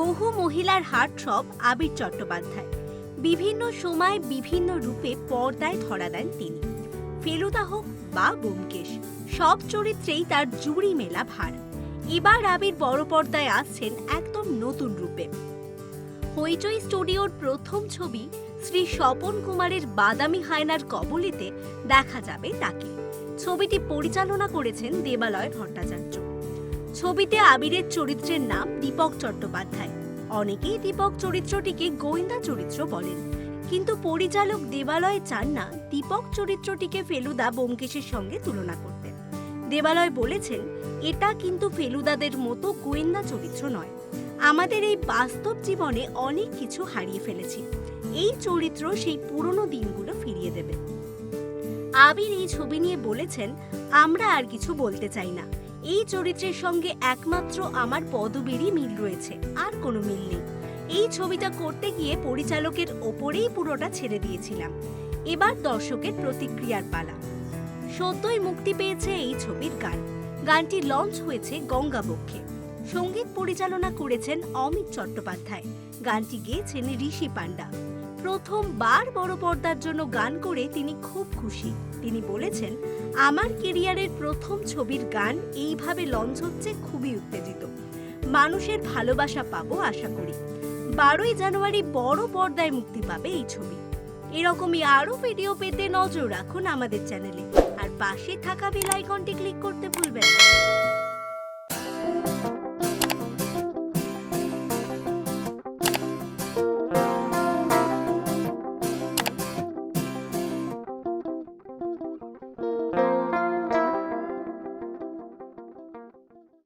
বহু মহিলার হার্টথ্রব আবির চট্টোপাধ্যায়। বিভিন্ন সময় বিভিন্ন রূপে পর্দায় ধরা দেন তিনি। ফেলুদা হোক বা ব্যোমকেশ, সব চরিত্রেই তার জুড়ি মেলা ভার। এবার আবির বড় পর্দায় আসছেন একদম নতুন রূপে। হইচই স্টুডিওর প্রথম ছবি শ্রী স্বপন কুমারের বাদামি হায়নার কবলিতে দেখা যাবে তাকে। ছবিটি পরিচালনা করেছেন দেবালয় ভট্টাচার্য। ছবিতে আবিরের চরিত্রের নাম দীপক চট্টোপাধ্যায়। অনেকেই দীপক চরিত্রটিকে গোয়েন্দা চরিত্র বলেন। কিন্তু পরিচালক দেবালয় চান না দীপক চরিত্রটিকে ফেলুদা বোমকেশের সঙ্গে তুলনা করতে। দেবালয় বলেছেন, এটা কিন্তু ফেলুদাদের মতো গোয়েন্দা চরিত্র নয়। আমাদের এই বাস্তব জীবনে অনেক কিছু হারিয়ে ফেলেছি। এই চরিত্র সেই পুরনো দিনগুলো ফিরিয়ে দেবে। আবির এই ছবি নিয়ে বলেছেন, আমরা আর কিছু বলতে চাই না। এই চরিত্রের সঙ্গে একমাত্র আমার পদবীরই মিল রয়েছে, আর কোনো মিল নেই। এই ছবিটা করতে গিয়ে পরিচালকের ওপরেই পুরোটা ছেড়ে দিয়েছিলাম। এবার দর্শকের প্রতিক্রিয়ার পালা। সদ্যই মুক্তি পেয়েছে এই ছবির গান। গানটি লঞ্চ হয়েছে গঙ্গাবক্ষে। সংগীত পরিচালনা করেছেন অমিত চট্টোপাধ্যায়। গানটি গেয়েছেন ঋষি পান্ডা প্রথমবার বড় পর্দার জন্য গান করে তিনি খুব খুশি। তিনি বলেছেন, আমার কেরিয়ারের প্রথম ছবির গান এইভাবে লঞ্চ হচ্ছে খুবই উত্তেজিত। মানুষের ভালোবাসা পাবো আশা করি। বারোই জানুয়ারি বড় পর্দায় মুক্তি পাবে এই ছবি। এরকমই আরও ভিডিও পেতে নজর রাখুন আমাদের চ্যানেলে। আর পাশে থাকা বেল আইকনটি ক্লিক করতে ভুলবেন না।